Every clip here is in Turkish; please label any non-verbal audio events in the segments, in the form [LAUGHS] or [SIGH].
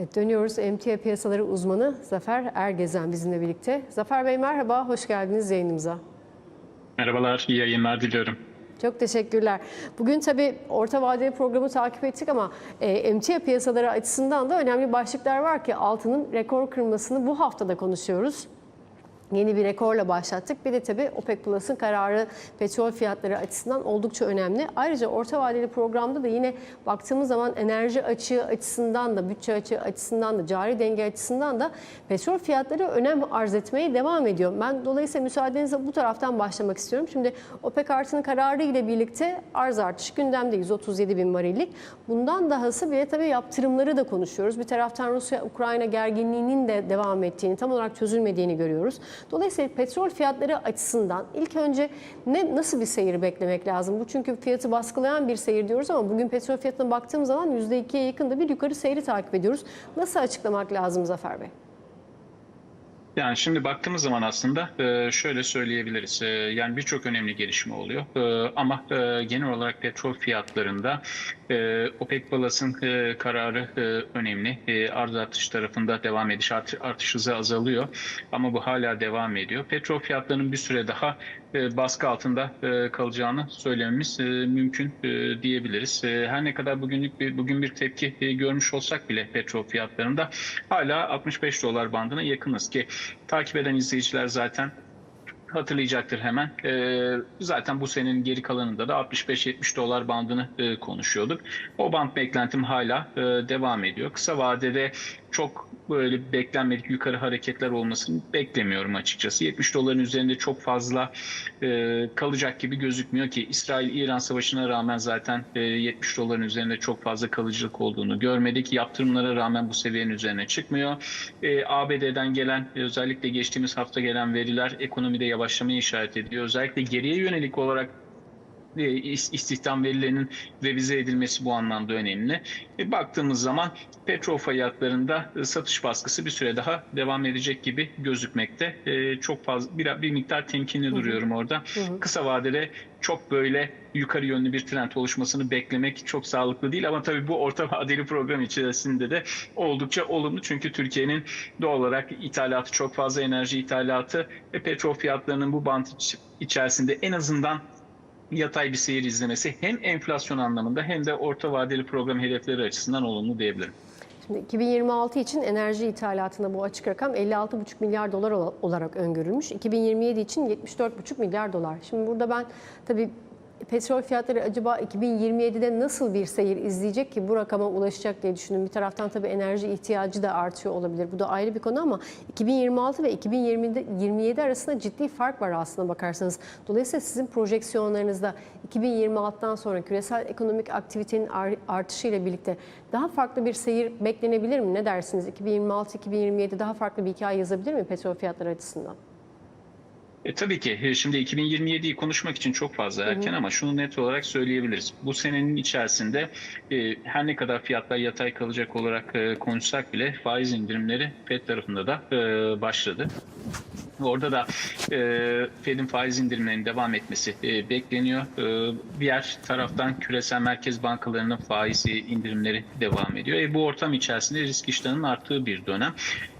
Evet, dönüyoruz. Emtia piyasaları uzmanı Zafer Ergezen bizimle birlikte. Zafer Bey merhaba, hoş geldiniz yayınımıza. Merhabalar, iyi yayınlar diliyorum. Çok teşekkürler. Bugün tabii orta vadeli programı takip ettik ama e, emtia piyasaları açısından da önemli başlıklar var ki altının rekor kırmasını bu haftada konuşuyoruz. Yeni bir rekorla başlattık. Bir de tabii OPEC Plus'ın kararı petrol fiyatları açısından oldukça önemli. Ayrıca orta vadeli programda da yine baktığımız zaman enerji açığı açısından da, bütçe açığı açısından da, cari denge açısından da petrol fiyatları önem arz etmeye devam ediyor. Ben dolayısıyla müsaadenizle bu taraftan başlamak istiyorum. Şimdi OPEC artının kararı ile birlikte arz artışı gündemde 137 bin varillik. Bundan dahası bir de tabii yaptırımları da konuşuyoruz. Bir taraftan Rusya-Ukrayna gerginliğinin de devam ettiğini, tam olarak çözülmediğini görüyoruz. Dolayısıyla petrol fiyatları açısından ilk önce ne nasıl bir seyir beklemek lazım? Bu çünkü fiyatı baskılayan bir seyir diyoruz ama bugün petrol fiyatına baktığım zaman %2'ye yakın da bir yukarı seyri takip ediyoruz. Nasıl açıklamak lazım Zafer Bey? Yani şimdi baktığımız zaman aslında e, şöyle söyleyebiliriz. E, Yani birçok önemli gelişme oluyor. E, Ama genel olarak petrol fiyatlarında OPEC Plus'ın kararı önemli. Arz artış tarafında devam ediş, art- artış hızı azalıyor. Ama bu hala devam ediyor. Petrol fiyatlarının bir süre daha baskı altında e, kalacağını söylememiz e, mümkün e, diyebiliriz. E, Her ne kadar bugünlük bir, bugün bir tepki e, görmüş olsak bile petrol fiyatlarında hala 65 dolar bandına yakınız ki takip eden izleyiciler zaten hatırlayacaktır hemen. Zaten bu senenin geri kalanında da 65-70 dolar bandını e, konuşuyorduk. O band beklentim hala e, devam ediyor. Kısa vadede çok böyle beklenmedik yukarı hareketler olmasını beklemiyorum açıkçası. 70 doların üzerinde çok fazla e, kalacak gibi gözükmüyor ki İsrail-İran savaşına rağmen zaten e, 70 doların üzerinde çok fazla kalıcılık olduğunu görmedik. Yaptırımlara rağmen bu seviyenin üzerine çıkmıyor. E, ABD'den gelen özellikle geçtiğimiz hafta gelen veriler ekonomide yavaşlamayı işaret ediyor. Özellikle geriye yönelik olarak e, istihdam verilerinin revize edilmesi bu anlamda önemli. E, baktığımız zaman petrol fiyatlarında e, satış baskısı bir süre daha devam edecek gibi gözükmekte. E, çok fazla bir, bir miktar temkinli duruyorum orada. Kısa vadede çok böyle yukarı yönlü bir trend oluşmasını beklemek çok sağlıklı değil ama tabii bu orta [LAUGHS] vadeli program içerisinde de oldukça olumlu çünkü Türkiye'nin doğal olarak ithalatı çok fazla enerji ithalatı ve petrol fiyatlarının bu bant iç- içerisinde en azından yatay bir seyir izlemesi hem enflasyon anlamında hem de orta vadeli program hedefleri açısından olumlu diyebilirim. Şimdi 2026 için enerji ithalatında bu açık rakam 56,5 milyar dolar ola- olarak öngörülmüş. 2027 için 74,5 milyar dolar. Şimdi burada ben tabii petrol fiyatları acaba 2027'de nasıl bir seyir izleyecek ki bu rakama ulaşacak diye düşündüm. Bir taraftan tabii enerji ihtiyacı da artıyor olabilir. Bu da ayrı bir konu ama 2026 ve 2027 arasında ciddi fark var aslında bakarsanız. Dolayısıyla sizin projeksiyonlarınızda 2026'dan sonra küresel ekonomik aktivitenin ar- artışıyla birlikte daha farklı bir seyir beklenebilir mi? Ne dersiniz? 2026-2027 daha farklı bir hikaye yazabilir mi petrol fiyatları açısından? E, tabii ki E, şimdi 2027'yi konuşmak için çok fazla erken ama şunu net olarak söyleyebiliriz. Bu senenin içerisinde e, her ne kadar fiyatlar yatay kalacak olarak e, konuşsak bile faiz indirimleri FED tarafında da e, başladı. Orada da e, Fed'in faiz indirimlerinin devam etmesi e, bekleniyor. E, diğer taraftan küresel merkez bankalarının faiz indirimleri devam ediyor. E, bu ortam içerisinde risk iştahının arttığı bir dönem.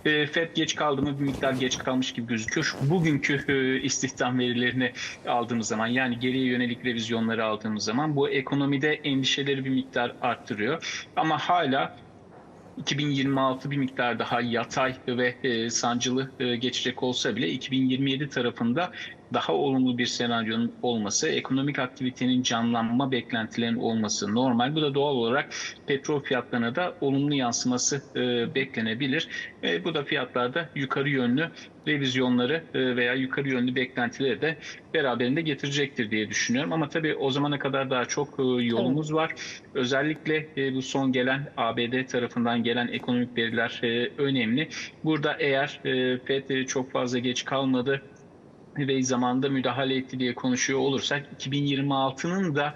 E, Fed geç kaldı mı bir miktar geç kalmış gibi gözüküyor. Bugünkü e, istihdam verilerini aldığımız zaman yani geriye yönelik revizyonları aldığımız zaman bu ekonomide endişeleri bir miktar arttırıyor. Ama hala 2026 bir miktar daha yatay ve e, sancılı e, geçecek olsa bile 2027 tarafında daha olumlu bir senaryonun olması, ekonomik aktivitenin canlanma beklentilerinin olması normal. Bu da doğal olarak petrol fiyatlarına da olumlu yansıması e, beklenebilir. E, bu da fiyatlarda yukarı yönlü revizyonları e, veya yukarı yönlü beklentileri de beraberinde getirecektir diye düşünüyorum. Ama tabii o zamana kadar daha çok e, yolumuz var. Özellikle e, bu son gelen ABD tarafından gelen ekonomik veriler önemli. Burada eğer FED çok fazla geç kalmadı ve zamanında müdahale etti diye konuşuyor olursak 2026'nın da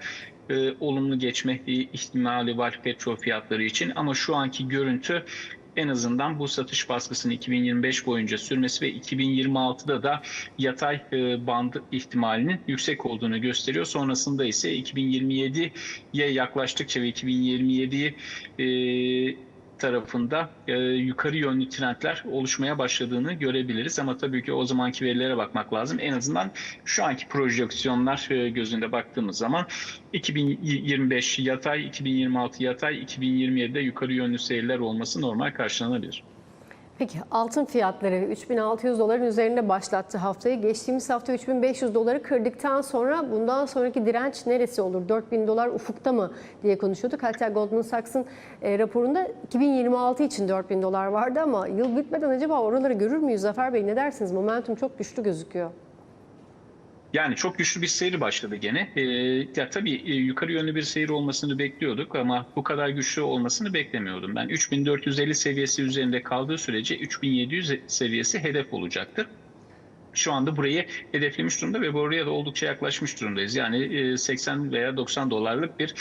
e, olumlu geçme ihtimali var petrol fiyatları için ama şu anki görüntü en azından bu satış baskısının 2025 boyunca sürmesi ve 2026'da da yatay e, bandı ihtimalinin yüksek olduğunu gösteriyor. Sonrasında ise 2027'ye yaklaştıkça ve 2027'yi e, tarafında e, yukarı yönlü trendler oluşmaya başladığını görebiliriz. Ama tabii ki o zamanki verilere bakmak lazım. En azından şu anki projeksiyonlar e, gözünde baktığımız zaman 2025 yatay, 2026 yatay, 2027'de yukarı yönlü seyirler olması normal karşılanabilir. Peki altın fiyatları 3600 doların üzerinde başlattı haftayı. Geçtiğimiz hafta 3500 doları kırdıktan sonra bundan sonraki direnç neresi olur? 4000 dolar ufukta mı diye konuşuyorduk. Hatta Goldman Sachs'ın e, raporunda 2026 için 4000 dolar vardı ama yıl bitmeden acaba oraları görür müyüz Zafer Bey? Ne dersiniz? Momentum çok güçlü gözüküyor. Yani çok güçlü bir seyir başladı gene. Ee, ya tabii e, yukarı yönlü bir seyir olmasını bekliyorduk ama bu kadar güçlü olmasını beklemiyordum ben. 3450 seviyesi üzerinde kaldığı sürece 3700 seviyesi hedef olacaktır. Şu anda burayı hedeflemiş durumda ve buraya da oldukça yaklaşmış durumdayız. Yani e, 80 veya 90 dolarlık bir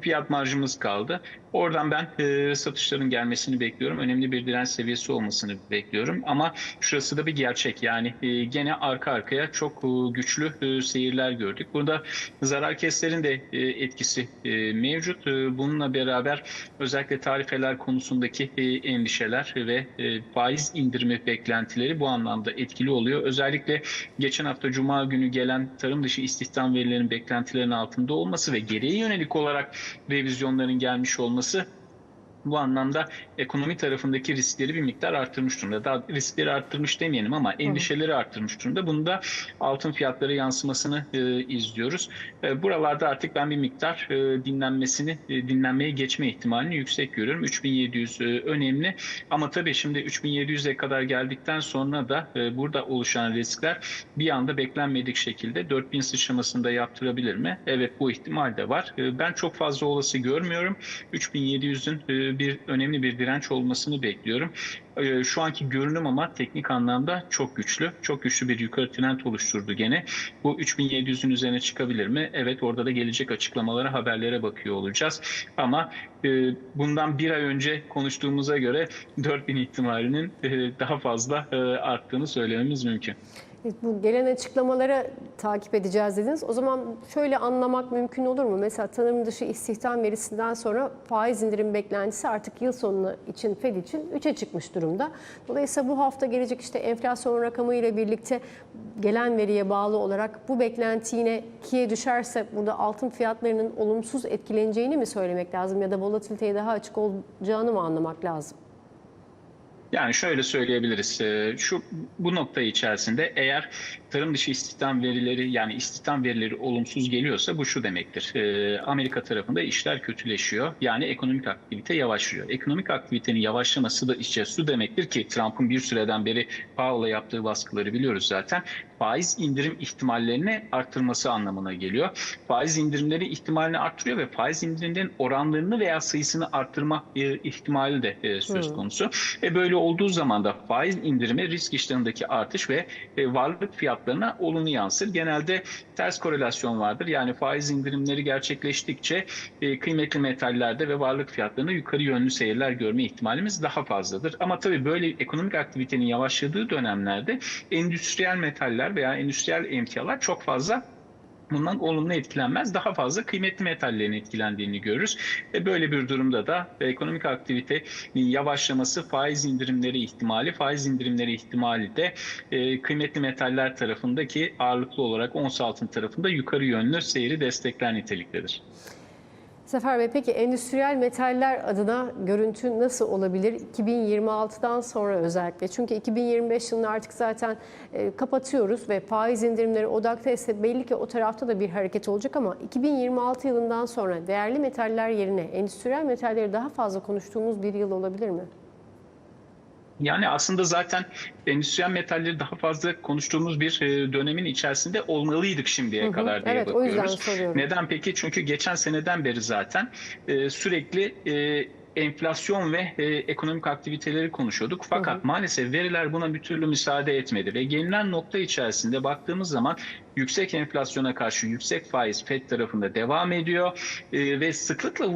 fiyat marjımız kaldı. Oradan ben e, satışların gelmesini bekliyorum. Önemli bir direnç seviyesi olmasını bekliyorum. Ama şurası da bir gerçek. Yani e, gene arka arkaya çok e, güçlü e, seyirler gördük. Burada zarar keslerin de e, etkisi e, mevcut. E, bununla beraber özellikle tarifeler konusundaki e, endişeler ve e, faiz indirimi beklentileri bu anlamda etkili oluyor. Özellikle geçen hafta Cuma günü gelen tarım dışı istihdam verilerinin beklentilerinin altında olması ve geriye yönelik olarak revizyonların gelmiş olması bu anlamda ekonomi tarafındaki riskleri bir miktar arttırmış durumda. Daha riskleri arttırmış demeyelim ama endişeleri arttırmış durumda. Bunu da altın fiyatları yansımasını e, izliyoruz. E, buralarda artık ben bir miktar e, dinlenmesini, e, dinlenmeye geçme ihtimalini yüksek görüyorum. 3700 e, önemli ama tabii şimdi 3700'e kadar geldikten sonra da e, burada oluşan riskler bir anda beklenmedik şekilde 4000 sıçramasında yaptırabilir mi? Evet bu ihtimal de var. E, ben çok fazla olası görmüyorum. 3700'ün e, bir önemli bir direnç olmasını bekliyorum. E, Şu anki görünüm ama teknik anlamda çok güçlü. Çok güçlü bir yukarı trend oluşturdu gene. Bu 3700'ün üzerine çıkabilir mi? Evet orada da gelecek açıklamalara, haberlere bakıyor olacağız. Ama e, bundan bir ay önce konuştuğumuza göre 4000 ihtimalinin e, daha fazla e, arttığını söylememiz mümkün. Bu gelen açıklamaları takip edeceğiz dediniz. O zaman şöyle anlamak mümkün olur mu? Mesela tanım dışı istihdam verisinden sonra faiz indirim beklentisi artık yıl sonu için Fed için 3'e çıkmış durumda. Dolayısıyla bu hafta gelecek işte enflasyon rakamı ile birlikte gelen veriye bağlı olarak bu beklenti yine 2'ye düşerse burada altın fiyatlarının olumsuz etkileneceğini mi söylemek lazım ya da volatiliteye daha açık olacağını mı anlamak lazım? Yani şöyle söyleyebiliriz. Şu bu nokta içerisinde eğer tarım dışı istihdam verileri yani istihdam verileri olumsuz geliyorsa bu şu demektir. Ee, Amerika tarafında işler kötüleşiyor. Yani ekonomik aktivite yavaşlıyor. Ekonomik aktivitenin yavaşlaması da işte su demektir ki Trump'ın bir süreden beri Powell'a yaptığı baskıları biliyoruz zaten. Faiz indirim ihtimallerini arttırması anlamına geliyor. Faiz indirimleri ihtimalini arttırıyor ve faiz indirimlerin oranlarını veya sayısını arttırma e, ihtimali de e, söz konusu. E böyle olduğu zaman da faiz indirimi risk iştahındaki artış ve e, varlık fiyatlarına olumlu yansır. Genelde ters korelasyon vardır. Yani faiz indirimleri gerçekleştikçe e, kıymetli metallerde ve varlık fiyatlarında yukarı yönlü seyirler görme ihtimalimiz daha fazladır. Ama tabii böyle ekonomik aktivitenin yavaşladığı dönemlerde endüstriyel metaller veya endüstriyel emtialar çok fazla bundan olumlu etkilenmez. Daha fazla kıymetli metallerin etkilendiğini görürüz. Ve böyle bir durumda da ekonomik aktivitenin yavaşlaması, faiz indirimleri ihtimali, faiz indirimleri ihtimali de e, kıymetli metaller tarafındaki ağırlıklı olarak ons altın tarafında yukarı yönlü seyri destekler niteliktedir. Sefer Bey peki endüstriyel metaller adına görüntü nasıl olabilir 2026'dan sonra özellikle? Çünkü 2025 yılını artık zaten e, kapatıyoruz ve faiz indirimleri odakta ise belli ki o tarafta da bir hareket olacak ama 2026 yılından sonra değerli metaller yerine endüstriyel metalleri daha fazla konuştuğumuz bir yıl olabilir mi? Yani aslında zaten endüstriyel metalleri daha fazla konuştuğumuz bir e, dönemin içerisinde olmalıydık şimdiye Hı hı, kadar diye evet, o bakıyoruz. yüzden soruyorum. Neden peki? Çünkü geçen seneden beri zaten e, sürekli e, enflasyon ve e, ekonomik aktiviteleri konuşuyorduk. Fakat maalesef veriler buna bir türlü müsaade etmedi ve gelinen nokta içerisinde baktığımız zaman yüksek enflasyona karşı yüksek faiz Fed tarafında devam ediyor E, ve sıklıkla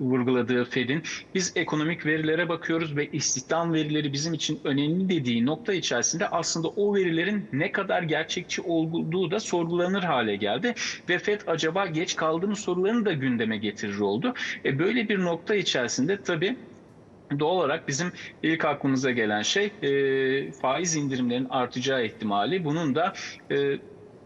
vurguladığı Fed'in biz ekonomik verilere bakıyoruz ve istihdam verileri bizim için önemli dediği nokta içerisinde aslında o verilerin ne kadar gerçekçi olduğu da sorgulanır hale geldi ve Fed acaba geç kaldı mı sorularını da gündeme getirir oldu. E, böyle bir nokta içerisinde tabii Doğal olarak bizim ilk aklımıza gelen şey e, faiz indirimlerinin artacağı ihtimali. Bunun da e,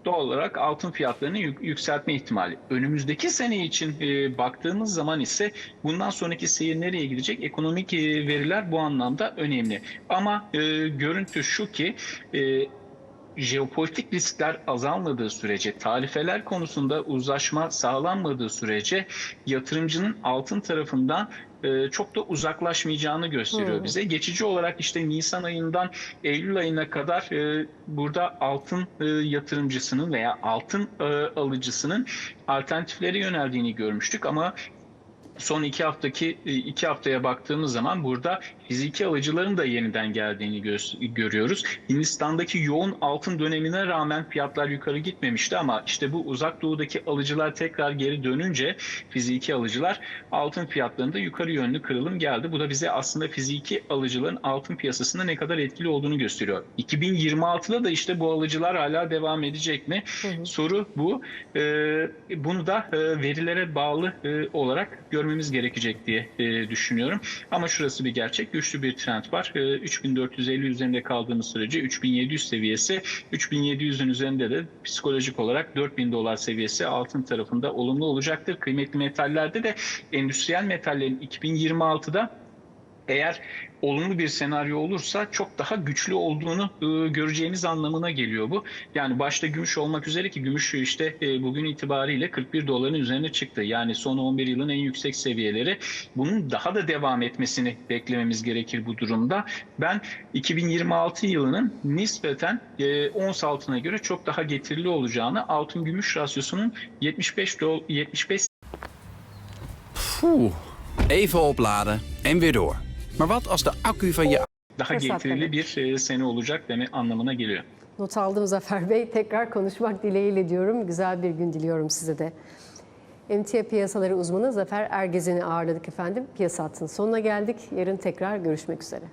doğal olarak altın fiyatlarını yük- yükseltme ihtimali. Önümüzdeki sene için e, baktığımız zaman ise bundan sonraki seyir nereye gidecek? Ekonomik e, veriler bu anlamda önemli. Ama e, görüntü şu ki e, jeopolitik riskler azalmadığı sürece, tarifeler konusunda uzlaşma sağlanmadığı sürece yatırımcının altın tarafından e, çok da uzaklaşmayacağını gösteriyor Hmm. bize. Geçici olarak işte Nisan ayından Eylül ayına kadar e, burada altın e, yatırımcısının veya altın alıcısının alternatiflere yöneldiğini görmüştük ama son iki haftaki e, iki haftaya baktığımız zaman burada fiziki alıcıların da yeniden geldiğini gö- görüyoruz. Hindistan'daki yoğun altın dönemine rağmen fiyatlar yukarı gitmemişti ama işte bu uzak doğudaki alıcılar tekrar geri dönünce fiziki alıcılar altın fiyatlarında yukarı yönlü kırılım geldi. Bu da bize aslında fiziki alıcıların altın piyasasında ne kadar etkili olduğunu gösteriyor. 2026'da da işte bu alıcılar hala devam edecek mi? Soru bu. Ee, bunu da e, verilere bağlı e, olarak görmemiz gerekecek diye e, düşünüyorum. Ama şurası bir gerçek. Güçlü bir trend var. E, 3450 üzerinde kaldığımız sürece 3700 seviyesi, 3700'ün üzerinde de psikolojik olarak 4000 dolar seviyesi altın tarafında olumlu olacaktır. Kıymetli metallerde de endüstriyel metallerin 2026'da eğer olumlu bir senaryo olursa çok daha güçlü olduğunu e, göreceğimiz anlamına geliyor bu. Yani başta gümüş olmak üzere ki gümüş işte e, bugün itibariyle 41 doların üzerine çıktı. Yani son 11 yılın en yüksek seviyeleri. Bunun daha da devam etmesini beklememiz gerekir bu durumda. Ben 2026 yılının nispeten e, ons altına göre çok daha getirili olacağını, altın gümüş rasyosunun 75 do 75 Poeh, even opladen en weer door. Maar wat als de accu van je daha Fırsat getirili bir e, sene olacak deme anlamına geliyor. Not aldım Zafer Bey. Tekrar konuşmak dileğiyle diyorum. Güzel bir gün diliyorum size de. Emtia piyasaları uzmanı Zafer Ergezen'i ağırladık efendim. Piyasa hattının sonuna geldik. Yarın tekrar görüşmek üzere.